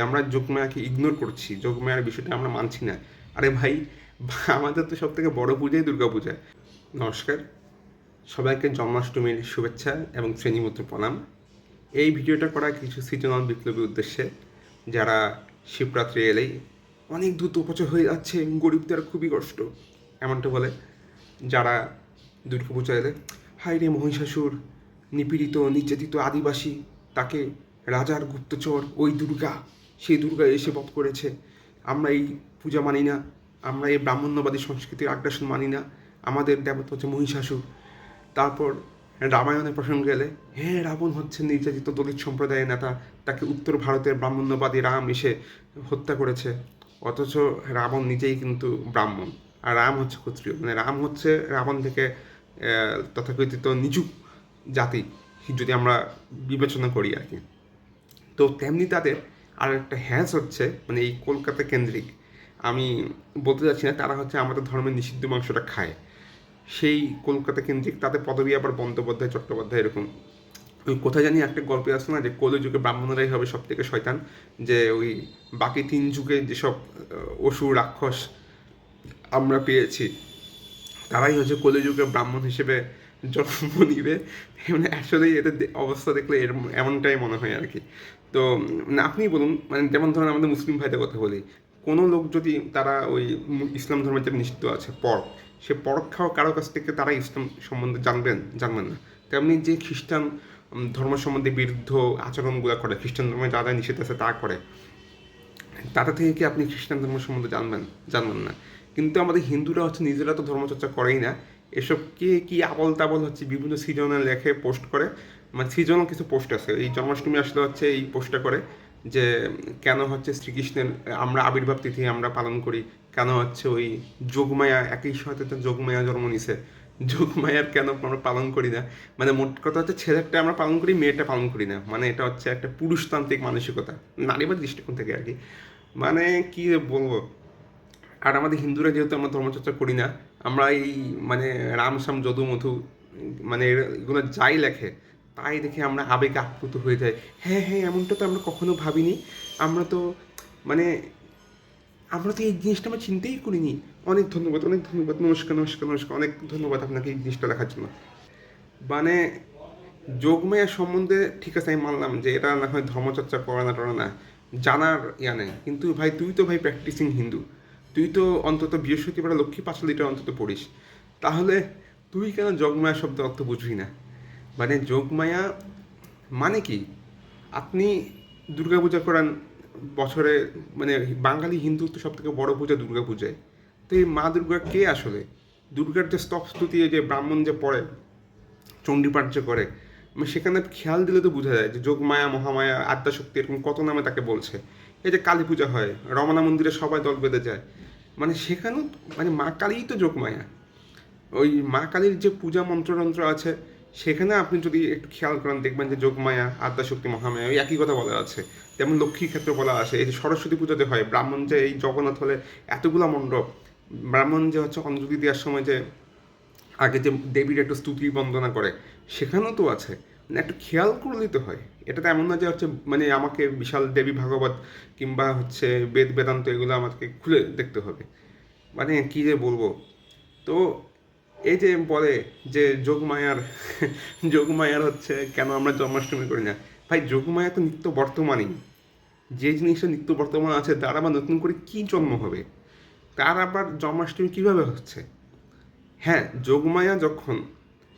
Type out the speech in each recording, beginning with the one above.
আমরা যোগমায়াকে ইগনোর করছি যোগমায়ার বিষয়টা আমরা মানছি না। আরে ভাই, আমাদের তো সব থেকে বড় পূজাই দুর্গা পূজা। নমস্কার, সবাইকে জন্মাষ্টমীর শুভেচ্ছা এবং শ্রেণীমত্র প্রণাম। এই ভিডিওটা করা কিছু সৃজনাল বিপ্লবীর উদ্দেশ্যে। যারা শিবরাত্রি এলেই অনেক দ্রুত উপচয় হয়ে যাচ্ছে, গরিবদের খুবই কষ্ট। এমনটা বলে, যারা দুর্গাপূজা এলে হাই রে মহিষাসুর, নিপীড়িত, নির্যাতিত আদিবাসী, তাকে রাজার গুপ্তচর, ওই দুর্গা। সেই দুর্গা এসে বধ করেছে। আমরা এই পূজা মানি না, আমরা এই ব্রাহ্মণ্যবাদী সংস্কৃতির আগ্রাসন মানি না, আমাদের দেবতা হচ্ছে মহিষাসুর। তারপর রামায়ণের প্রসঙ্গে গেলে হ্যাঁ রাবণ হচ্ছে নির্যাতিত দলিত সম্প্রদায়ের নেতা, তাকে উত্তর ভারতের ব্রাহ্মণ্যবাদী রাম এসে হত্যা করেছে। অথচ রাবণ নিজেই কিন্তু ব্রাহ্মণ, আর রাম হচ্ছে ক্ষত্রিয়। মানে রাম হচ্ছে, রাবণ থেকে তথাকথিত নিচু জাতি, যদি আমরা বিবেচনা করি আর কি। তো তেমনি তাদের আর একটা হ্যাস হচ্ছে মানে এই কলকাতা কেন্দ্রিক। আমি বলতে যাচ্ছি না, তারা হচ্ছে আমাদের ধর্মের নিষিদ্ধ মাংসটা খায়। সেই কলকাতা কেন্দ্রিক, তাদের পদবী আবার বন্দ্যোপাধ্যায় চট্টোপাধ্যায় এরকম। ওই কোথায় জানি একটা গল্পে আছে না, যে কলি যুগে ব্রাহ্মণরাই হবে সব থেকে শয়তান, যে ওই বাকি তিন যুগে যেসব অসুর, রাক্ষস আমরা পেয়েছি, তারাই হচ্ছে কলিযুগে ব্রাহ্মণ হিসেবে জন্ম নিবে মানে আসলেই এদের অবস্থা দেখলে এমনটাই মনে হয় আর কি। তো উম, আপনি বলুন মানে যেমন ধরুন আমাদের মুসলিম ভাইদের কথা বলি কোনো লোক যদি তারা ওই ইসলাম ধর্মের যে নিষিদ্ধ আছে পর্ক সে পর্ক খাওয়া কারও কাছ থেকে তারা ইসলাম সম্বন্ধে জানবেন জানবেন না। তেমনি যে খ্রিস্টান ধর্ম সম্বন্ধে বিরুদ্ধ আচরণগুলো করে খ্রিস্টান ধর্মে যা যা নিষেধ আছে তা করে তাদের থেকে কি আপনি খ্রিস্টান ধর্ম সম্বন্ধে জানবেন জানবেন না। কিন্তু আমাদের হিন্দুরা হচ্ছে নিজেরা তো ধর্মচর্চা করেই না এসব কে, কি আবল তাবল হচ্ছে বিভিন্ন সিজনে লেখে পোস্ট করে? মানে সিজনাল কিছু পোস্ট আছে। এই জন্মাষ্টমী আসলে হচ্ছে এই পোস্টটা করে যে কেন হচ্ছে শ্রীকৃষ্ণের, আমরা আবির্ভাব তিথি আমরা পালন করি, কেন হচ্ছে ওই যোগমায়া, একই সাথে তো যোগমায়া জন্ম নিছে। যোগমায়ার কেন আমরা পালন করি না? মানে মোট কথা হচ্ছে ছেলেটা আমরা পালন করি মেয়েটা পালন করি না। মানে এটা হচ্ছে একটা পুরুষতান্ত্রিক মানসিকতা নারীবাদ দৃষ্টিকোণ থেকে আর কি। মানে কি বলব? আর আমাদের হিন্দুরা যেহেতু আমরা ধর্মচর্চা করি না, আমরা এই মানে রাম শ্যাম যদু মধু মানে এগুলো যাই লেখে, তাই দেখে আমরা আবেগে আপ্লুত হয়ে যাই। হ্যাঁ হ্যাঁ এমনটা তো আমরা কখনো ভাবিনি। আমরা তো মানে আমরা তো এই জিনিসটা আমরা চিন্তাই করিনি। অনেক ধন্যবাদ অনেক ধন্যবাদ, নমস্কার নমস্কার নমস্কার, অনেক ধন্যবাদ আপনাকে এই জিনিসটা দেখার জন্য। মানে যোগমায়া সম্বন্ধে ঠিক আছে, আমি মানলাম যে এটা না হয় ধর্মচর্চা করে না, টরে না, জানার ইয়া নেই। কিন্তু ভাই, তুই তো ভাই প্র্যাকটিসিং হিন্দু। তুই তো অন্তত বৃহস্পতিবার লক্ষ্মী পাঁচালিটা অন্তত পড়িস। তাহলে তুই কেন যোগমায়া শব্দের অর্থ বুঝবি না? মানে যোগমায়া মানে কি? আপনি দুর্গাপূজা করান বছরে মানে বাঙালি হিন্দু তো সব থেকে বড় পূজা দুর্গা পূজায় তো এই মা দুর্গা কে আসলে? দুর্গার যে স্তব স্তুতি যে ব্রাহ্মণ যে পড়ে চণ্ডীপাঠ যে করে মানে সেখানে খেয়াল দিলে তো বোঝা যায় যে যোগমায়া, মহামায়া আদ্যাশক্তি এরকম কত নামে তাকে বলছে। এই যে কালী পূজা হয়, রমনা মন্দিরে সবাই দল বেঁধে যায়। মানে সেখানেও মানে মা কালীই তো যোগমায়া। ওই মা কালীর যে পূজা মন্ত্রতন্ত্র আছে, সেখানে আপনি যদি একটু খেয়াল করেন, দেখবেন যে যোগমায়া, আদ্যাশক্তি মহামায়া, ওই একই কথা বলা আছে। যেমন লক্ষ্মী ক্ষেত্র বলা আছে, এই যে সরস্বতী পুজোতে হয়, ব্রাহ্মণ যে এই জগন্নাথ হলে এতগুলা মণ্ডপ, ব্রাহ্মণ যে হচ্ছে অঞ্জলি দেওয়ার সময় যে আগে যে দেবীর একটু স্তুতি বন্দনা করে, সেখানেও তো আছে। একটু খেয়াল করে তো হয়। এটা তো এমন না যে হচ্ছে মানে আমাকে বিশাল দেবী ভাগবত কিংবা হচ্ছে বেদ বেদান্ত এগুলো আমাকে খুলে দেখতে হবে। মানে কি যে বলব? তো এই যে বলে যে যোগমায়ার যোগমায়ার হচ্ছে কেন আমরা জন্মাষ্টমী করি না? ভাই যোগমায়া তো নিত্য বর্তমানই। যে জিনিসটা নিত্য বর্তমান আছে, তার আবার নতুন করে কি জন্ম হবে? তার আবার জন্মাষ্টমী কীভাবে হচ্ছে? হ্যাঁ যোগমায়া যখন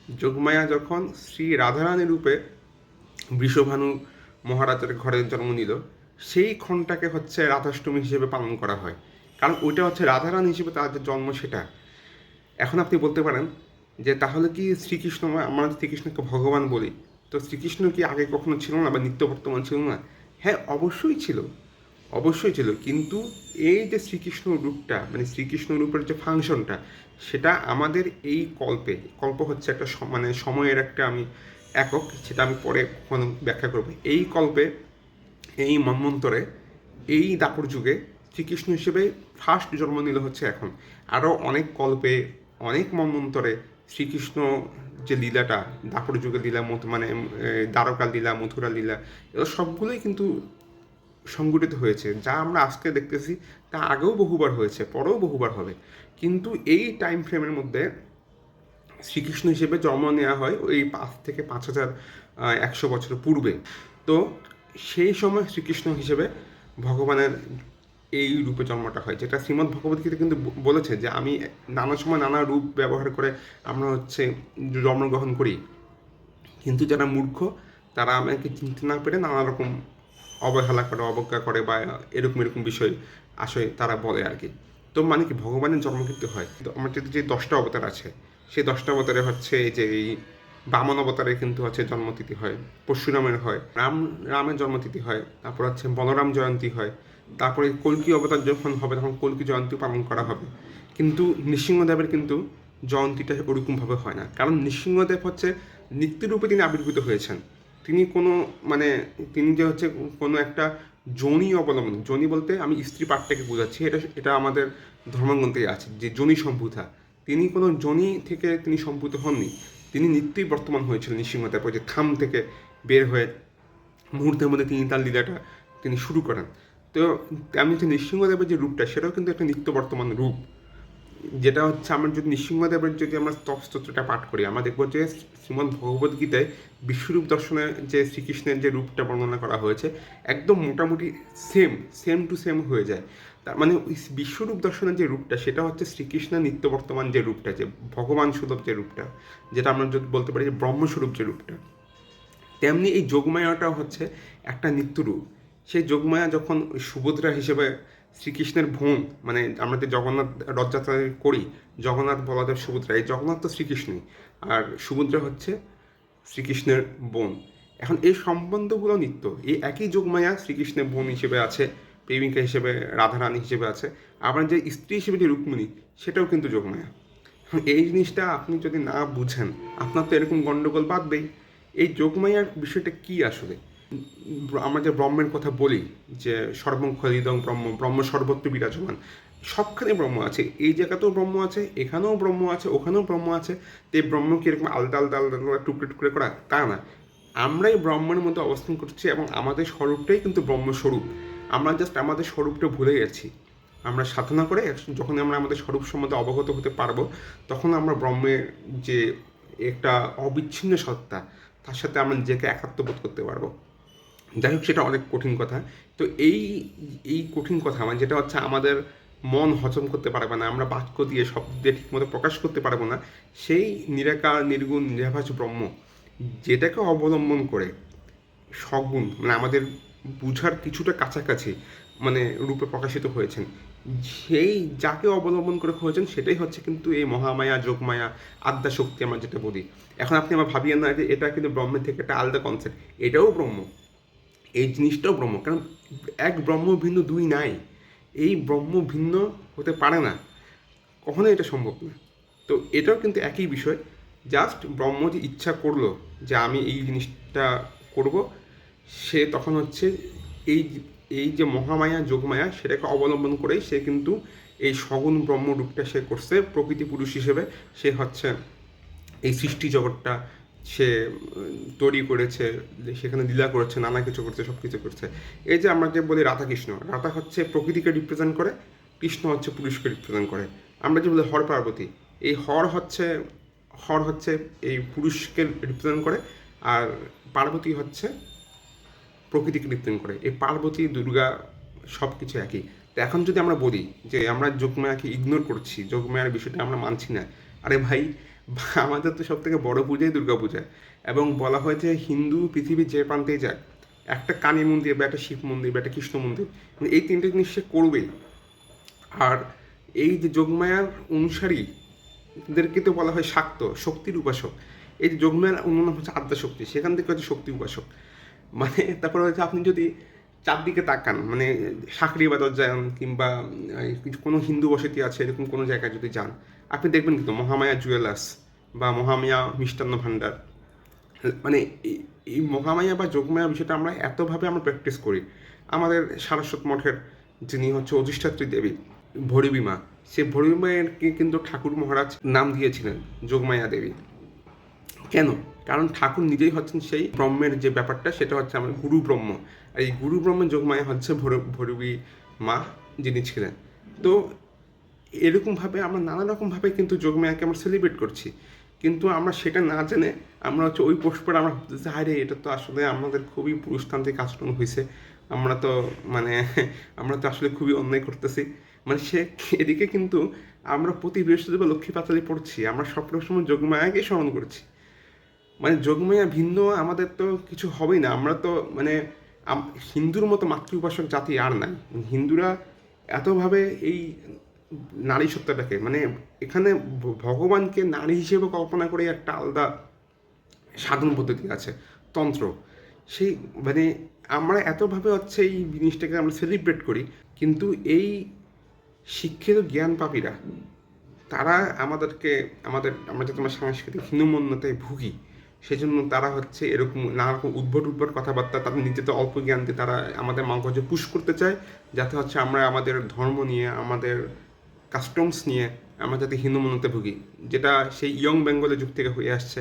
যোগমায়া যখন শ্রী রাধারানী রূপে বৃষভানু মহারাজের ঘরে জন্ম নিল, সেই ক্ষণটাকে হচ্ছে রাধাষ্টমী হিসেবে পালন করা হয়। কারণ ওইটা হচ্ছে রাধারানী হিসেবে তার যে জন্ম সেটা। এখন আপনি বলতে পারেন যে তাহলে কি শ্রীকৃষ্ণ আমরা শ্রীকৃষ্ণকে ভগবান বলি, তো শ্রীকৃষ্ণ কি আগে কখনো ছিল না বা নিত্য বর্তমান ছিল না? হ্যাঁ অবশ্যই ছিল। অবশ্যই ছিল। কিন্তু এই যে শ্রীকৃষ্ণ রূপটা মানে শ্রীকৃষ্ণ রূপের যে ফাংশনটা, সেটা আমাদের এই কল্পে, কল্প হচ্ছে একটা মানে সময়ের একটা আমি একক, সেটা আমি পরে কখনো ব্যাখ্যা করব। এই কল্পে, এই মন্মন্তরে, এই দাপর যুগে শ্রীকৃষ্ণ হিসেবে ফার্স্ট জন্ম নিল হচ্ছে এখন। আরও অনেক কল্পে, অনেক মন্মন্তরে শ্রীকৃষ্ণ যে লীলাটা, দাপর যুগের লীলা মত মানে দ্বারকা লীলা, মথুরা লীলা, এগুলো সবগুলোই কিন্তু সংগঠিত হয়েছে, যা আমরা আজকে দেখতেছি, তা আগেও বহুবার হয়েছে, পরেও বহুবার হবে। কিন্তু এই টাইম ফ্রেমের মধ্যে শ্রীকৃষ্ণ হিসেবে জন্ম নেওয়া হয় ওই পাঁচ থেকে পাঁচ হাজার একশো বছর পূর্বে। তো সেই সময় শ্রীকৃষ্ণ হিসেবে ভগবানের এই রূপে জন্মটা হয়, যেটা শ্রীমদ্ ভগবদ্গীতা কিন্তু বলেছে যে আমি নানা সময় নানা রূপ ব্যবহার করে আমরা হচ্ছে জন্মগ্রহণ করি। কিন্তু যারা মূর্খ, তারা আমাকে চিনতে না পেরে নানা রকম অবহেলা করে অবজ্ঞা করে, বা এরকম এরকম বিষয় আসলে তারা বলে আর কি। তো মানে কি ভগবানের জন্ম কিন্তু হয়। কিন্তু আমার যে দশটা অবতার আছে, সেই দশটা অবতারে হচ্ছে এই যে এই বামন অবতারে কিন্তু হচ্ছে জন্মতিথি হয়, পরশুরামের হয়, রাম, রামের জন্মতিথি হয়, তারপর হচ্ছে বলরাম জয়ন্তী হয়, তারপরে কলকি অবতার যখন হবে তখন কলকি জয়ন্তী পালন করা হবে। কিন্তু নৃসিংহদেবের কিন্তু জয়ন্তীটা ওরকমভাবে হয় না। কারণ নৃসিংহদেব হচ্ছে নিত্যরূপে তিনি আবির্ভূত হয়েছেন। তিনি কোনো মানে তিনি যে হচ্ছে কোনো একটা জনি অবলম্বন, জনি বলতে আমি স্ত্রী পাঠটাকে বোঝাচ্ছি, এটা এটা আমাদের ধর্মগ্রন্থে আছে, যে জনি সম্ভূতা তিনি কোনো জনি থেকে তিনি সম্ভূত হননি, তিনি নিত্যই বর্তমান হয়েছিলেন নৃসিংহদেব ওই যে থাম থেকে বের হয়ে মুহূর্তের মধ্যে তিনি তার লীলাটা তিনি শুরু করেন। তো তেমনি হচ্ছে নৃসিংহদেবের যে রূপটা, সেটাও কিন্তু একটা নিত্য বর্তমান রূপ। যেটা হচ্ছে আমরা যদি নৃসিংহদেবের যদি আমরা স্তব স্তোত্রটা পাঠ করি, আমরা দেখব যে শ্রীমদ্ ভগবদ্গীতায় বিশ্বরূপ দর্শনে যে শ্রীকৃষ্ণের যে রূপটা বর্ণনা করা হয়েছে, একদম মোটামুটি সেম সেম টু সেম হয়ে যায়। তার মানে বিশ্বরূপ দর্শনের যে রূপটা, সেটা হচ্ছে শ্রীকৃষ্ণের নিত্য বর্তমান যে রূপটা, যে ভগবান সুলভ যে রূপটা, যেটা আমরা যদি বলতে পারি যে ব্রহ্মস্বরূপ যে রূপটা। তেমনি এই যোগমায়াটাও হচ্ছে একটা নিত্যরূপ। সেই যোগমায়া যখন সুভদ্রা হিসেবে শ্রীকৃষ্ণের বোন মানে আমরা যে জগন্নাথ রথযাত্রা করি, জগন্নাথ, বলদেব, সুভদ্রা, এই জগন্নাথ তো শ্রীকৃষ্ণই। আর সুভদ্রা হচ্ছে শ্রীকৃষ্ণের বোন। এখন এই সম্বন্ধগুলো নিত্য, এই একই যোগমায়া শ্রীকৃষ্ণের বোন হিসেবে আছে, প্রেমিকা হিসেবে, রাধারানী হিসেবে আছে। আবার যে স্ত্রী হিসেবে যে রুক্মিণী সেটাও কিন্তু যোগমায়া। এই জিনিসটা আপনি যদি না বুঝেন, আপনার তো এরকম গণ্ডগোল বাঁধবেই। এই যোগমায়ার বিষয়টা কি আসলে? আমরা যে ব্রহ্মের কথা বলি, যে সর্বং খলিদং ব্রহ্ম ব্রহ্ম সর্বত্র বিরাজমান। সবখানে ব্রহ্ম আছে। এই জায়গাতেও ব্রহ্ম আছে, এখানেও ব্রহ্ম আছে, ওখানেও ব্রহ্ম আছে। তো এই ব্রহ্ম কি এরকম আলাদা আলাদা আলাদা আলাদা টুকরে টুকরে করা? তা না। আমরাই ব্রহ্মের মধ্যে অবস্থান করছি এবং আমাদের স্বরূপটাই কিন্তু ব্রহ্মস্বরূপ। আমরা জাস্ট আমাদের স্বরূপটা ভুলে গেছি। আমরা সাধনা করে যখন আমরা আমাদের স্বরূপ সম্বন্ধে অবগত হতে পারব, তখন আমরা ব্রহ্মের যে একটা অবিচ্ছিন্ন সত্তা, তার সাথে আমরা নিজেকে একাত্মবোধ করতে পারব। যাই হোক সেটা অনেক কঠিন কথা। তো এই এই কঠিন কথা মানে যেটা হচ্ছে আমাদের মন হজম করতে পারবে না, আমরা বাক্য দিয়ে শব্দ ঠিকমতো প্রকাশ করতে পারব না, সেই নিরাকার, নির্গুণ নিরাভাস ব্রহ্ম, যেটাকে অবলম্বন করে সগুণ মানে আমাদের বুঝার কিছুটা কাছাকাছি মানে রূপে প্রকাশিত হয়েছেন, সেই যাকে অবলম্বন করে হয়েছেন, সেটাই হচ্ছে কিন্তু এই মহামায়া, যোগমায়া আদ্যা শক্তি আমরা যেটা বলি। এখন আপনি আমার ভাবিয়েন না যে এটা কিন্তু ব্রহ্মের থেকে একটা আলাদা কনসেপ্ট এটাও ব্রহ্ম। এই জিনিসটাও ব্রহ্ম। কারণ এক ব্রহ্ম ভিন্ন, দুই নাই। এই ব্রহ্ম ভিন্ন হতে পারে না। কখনো এটা সম্ভব না। তো এটাও কিন্তু একই বিষয়। জাস্ট ব্রহ্ম যে ইচ্ছা করল যে আমি এই জিনিসটা করব, সে তখন হচ্ছে এই এই যে মহামায়া, যোগমায়া, সেটাকে অবলম্বন করেই সে কিন্তু এই সগুণ ব্রহ্ম রূপটা সে করছে প্রকৃতি পুরুষ হিসেবে। সে হচ্ছে এই সৃষ্টি জগৎটা সে, তৈরি করেছে সেখানে লীলা করেছে, নানা কিছু করছে সব কিছু করছে। এই যে আমরা যে বলি রাধা কৃষ্ণ রাধা হচ্ছে প্রকৃতিকে রিপ্রেজেন্ট করে, কৃষ্ণ হচ্ছে পুরুষকে রিপ্রেজেন্ট করে। আমরা যে বলি হর পার্বতী, এই হর হচ্ছে হর হচ্ছে এই পুরুষকে রিপ্রেজেন্ট করে, আর পার্বতী হচ্ছে প্রকৃতিকে রিপ্রেজেন্ট করে। এই পার্বতী, দুর্গা সব কিছু একই। তো এখন যদি আমরা বলি যে আমরা যোগমায়াকে ইগনোর করছি, যোগমায়ার বিষয়টা আমরা মানছি না, আরে ভাই আমাদের তো সব থেকে বড় পূজাই দুর্গা পূজা। এবং বলা হয়েছে হিন্দু পৃথিবীর যে প্রান্তেই যাক একটা কালী মন্দির বা একটা শিব মন্দির বা একটা কৃষ্ণ মন্দির মানে এই তিনটে জিনিস সে করবেই। আর এই যে যোগমায়ার অনুসারী, এদেরকে তো বলা হয় শাক্ত, শক্তির উপাসক। এই যে যোগমায়ার অন্য নাম হচ্ছে আদ্যা শক্তি সেখান থেকে হচ্ছে শক্তি উপাসক। মানে তারপরে হচ্ছে আপনি যদি চারদিকে তাকান মানে সাকরি বাজার যান কিংবা কোনো হিন্দু বসতি আছে, এরকম কোনো জায়গায় যদি যান, আপনি দেখবেন কিন্তু মহামায়া জুয়েলার্স বা মহামায়া মিষ্টান্ন ভাণ্ডার মানে এই মহামায়া বা যোগমায়া বিষয়টা আমরা এতভাবে আমরা প্র্যাকটিস করি। আমাদের সারস্বত মঠের যিনি হচ্ছে অধিষ্ঠাত্রী দেবী, ভরিবিমা, সে ভরিবিমাকে কিন্তু ঠাকুর মহারাজ নাম দিয়েছিলেন, যোগমায়া দেবী। কেন? কারণ ঠাকুর নিজেই হচ্ছেন সেই ব্রহ্মের যে ব্যাপারটা, সেটা হচ্ছে আমার গুরু ব্রহ্ম। এই গুরু ব্রহ্ম যোগমায়া হচ্ছে ভৈর- ভৈরবী মা যিনি ছিলেন। তো এরকমভাবে আমরা নানা রকমভাবে কিন্তু যোগমায়াকে আমরা সেলিব্রেট করছি। কিন্তু আমরা সেটা না জেনে আমরা হচ্ছে ওই করে আমরা ভাবতেছি, আরে, এটা তো আসলে আমাদের খুবই পুরুষতান্ত্রিক আচরণ হয়েছে আমরা তো মানে আমরা তো আসলে খুবই অন্যায় করতেছি। মানে সে এদিকে কিন্তু আমরা প্রতি বৃহস্পতিবার লক্ষ্মী পাতালি পড়ছি, আমরা সব সময় যোগমায়াকে স্মরণ করছি। মানে যোগমায়া ভিন্ন, আমাদের তো কিছু হবেই না। আমরা তো মানে হিন্দুর মতো মাতৃ উপাসক জাতি আর নাই। হিন্দুরা এতভাবে এই নারী সত্তাটাকে মানে এখানে ভগবানকে নারী হিসেবে কল্পনা করে একটা আলাদা সাধন পদ্ধতি আছে, তন্ত্র। সেই মানে আমরা এতভাবে হচ্ছে এই জিনিসটাকে আমরা সেলিব্রেট করি, কিন্তু এই শিক্ষিত জ্ঞান পাপীরা, তারা আমাদেরকে, আমাদের, আমরা যে তোমার সাংস্কৃতিক হীনমন্যতায় ভুগি সেজন্য তারা হচ্ছে এরকম নানা রকম উদ্ভট উদ্ভট কথাবার্তা, তাদের নিজেদের অল্প জ্ঞান দিয়ে তারা আমাদের মগজে পুশ করতে চায়, যাতে হচ্ছে আমরা আমাদের ধর্ম নিয়ে, আমাদের কাস্টমস নিয়ে আমরা যাতে হীনমন্যতায় ভুগি। যেটা সেই ইয়ং বেঙ্গলের যুগ থেকে হয়ে আসছে,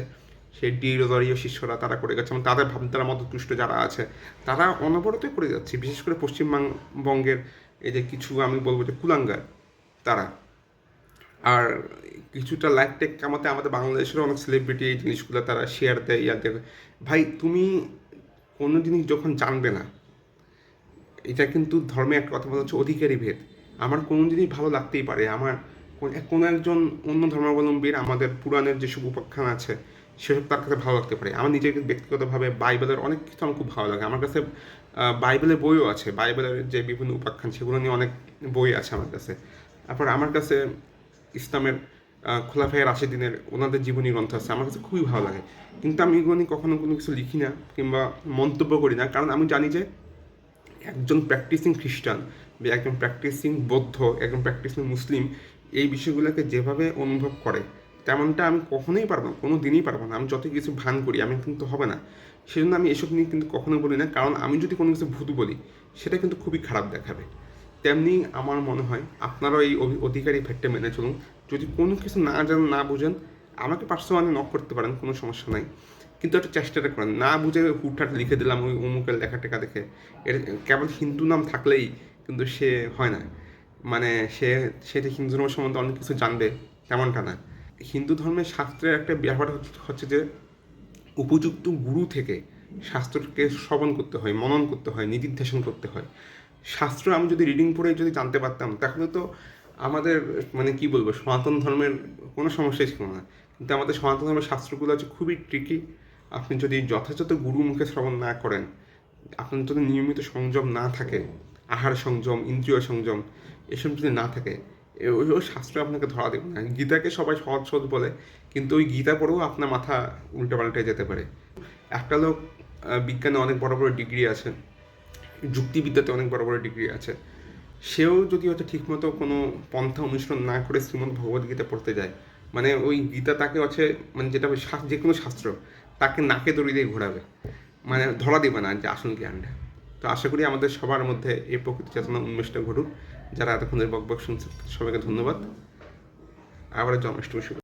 সেই ডিরোদরীয় শিষ্যরা তারা করে গেছে, এবং তাদের ভাবধারা মতো তুষ্ট যারা আছে, তারা অনবরতই করে যাচ্ছে। বিশেষ করে পশ্চিমবঙ্গের এই যে কিছু আমি বলব যে কুলাঙ্গার, তারা। আর কিছুটা লাইক টেক কামাতে আমাদের বাংলাদেশেরও অনেক সেলিব্রিটি এই জিনিসগুলো তারা শেয়ার দেয় ইয়া দেয়। ভাই, তুমি কোনো জিনিস যখন জানবে না, এটা কিন্তু ধর্মে একটা কথা বলা হচ্ছে অধিকারী ভেদ। আমার কোনো জিনিস ভালো লাগতেই পারে। আমার কোন- একজন অন্য ধর্মাবলম্বীর আমাদের পুরাণের যেসব উপাখ্যান আছে, সেসব তার কাছে ভালো লাগতে পারে। আমার নিজের ব্যক্তিগতভাবে বাইবেলের অনেক কিছু আমার খুব ভালো লাগে। আমার কাছে বাইবেলের বইও আছে। বাইবেলের যে বিভিন্ন উপাখ্যান, সেগুলো নিয়ে অনেক বই আছে আমার কাছে। তারপর আমার কাছে ইসলামের আহ, খোলাফায়ের আশি দিনের ওনাদের জীবনী গ্রন্থ আছে আমার কাছে খুবই ভালো লাগে। কিন্তু আমি এগুলো নিয়ে কখনো কোনো কিছু লিখি না কিংবা মন্তব্য করি না। কারণ আমি জানি যে একজন প্র্যাকটিসিং খ্রিস্টান বা একজন প্র্যাকটিসিং বৌদ্ধ একজন প্র্যাকটিসিং মুসলিম এই বিষয়গুলোকে যেভাবে অনুভব করে তেমনটা আমি কখনোই পারব না কোনো দিনই পারব না। আমি যত কিছু ভান করি আমি কিন্তু হবে না। সেজন্য আমি এসব নিয়ে কিন্তু কখনো বলি না। কারণ আমি যদি কোনো কিছু ভূত বলি সেটা কিন্তু খুবই খারাপ দেখাবে। তেমনি আমার মনে হয় আপনারাও এই অধিকারী ভেট্টে মেনে চলুন। যদি কোনো কিছু না জানেন না বুঝেন, আমাকে পার্সোনালি নক করতে পারেন, কোনো সমস্যা নাই। কিন্তু একটা চেষ্টাটা করেন। না বুঝে হুটহাট লিখে দিলাম ওই অমুকের লেখা টেখা দেখে। এর কেবল হিন্দু নাম থাকলেই কিন্তু সে হয় না। মানে সে সে যে হিন্দু ধর্ম সম্বন্ধে অনেক কিছু জানবে, তেমনটা না। হিন্দু ধর্মের শাস্ত্রের একটা ব্যাপার হচ্ছে- যে উপযুক্ত গুরু থেকে শাস্ত্রকে শ্রবণ করতে হয়, মনন করতে হয় নিদিধ্যাসন করতে হয়। শাস্ত্র আমি যদি রিডিং পড়ে যদি জানতে পারতাম, তাহলে তো আমাদের মানে কি বলব, সনাতন ধর্মের কোনো সমস্যাই ছিল না। কিন্তু আমাদের সনাতন ধর্মের শাস্ত্রগুলো হচ্ছে খুবই ট্রিকি আপনি যদি যথাযথ গুরু মুখে শ্রবণ না করেন, আপনার যদি নিয়মিত সংযম না থাকে, আহার সংযম, ইন্দ্রিয় সংযম, এসব যদি না থাকে ওই শাস্ত্র আপনাকে ধরা দেবে না। গীতাকে সবাই সহজ সহজ বলে, কিন্তু ওই গীতা পড়েও আপনার মাথা উল্টে পাল্টে যেতে পারে। একটা লোক বিজ্ঞানে অনেক বড় বড় ডিগ্রি আছে। যুক্তিবিদ্যাতে অনেক বড় বড় ডিগ্রি আছে। সেও যদি হয়তো ঠিকমতো কোনো পন্থা অনুসরণ না করে শ্রীমদ্ ভগবদ গীতা পড়তে যায় মানে ওই গীতা তাকে হচ্ছে মানে যেটা যে কোনো শাস্ত্র, তাকে নাকে দড়ি দিয়ে ঘোরাবে। মানে ধরা দেবে না যে আসল জ্ঞানটা। তো আশা করি আমাদের সবার মধ্যে এই প্রকৃতি চেতনা উন্মেষটা ঘটুক। যারা এতক্ষণ বক বক শুনছে, সবাইকে ধন্যবাদ। আবার জন্মাষ্টমী শুভ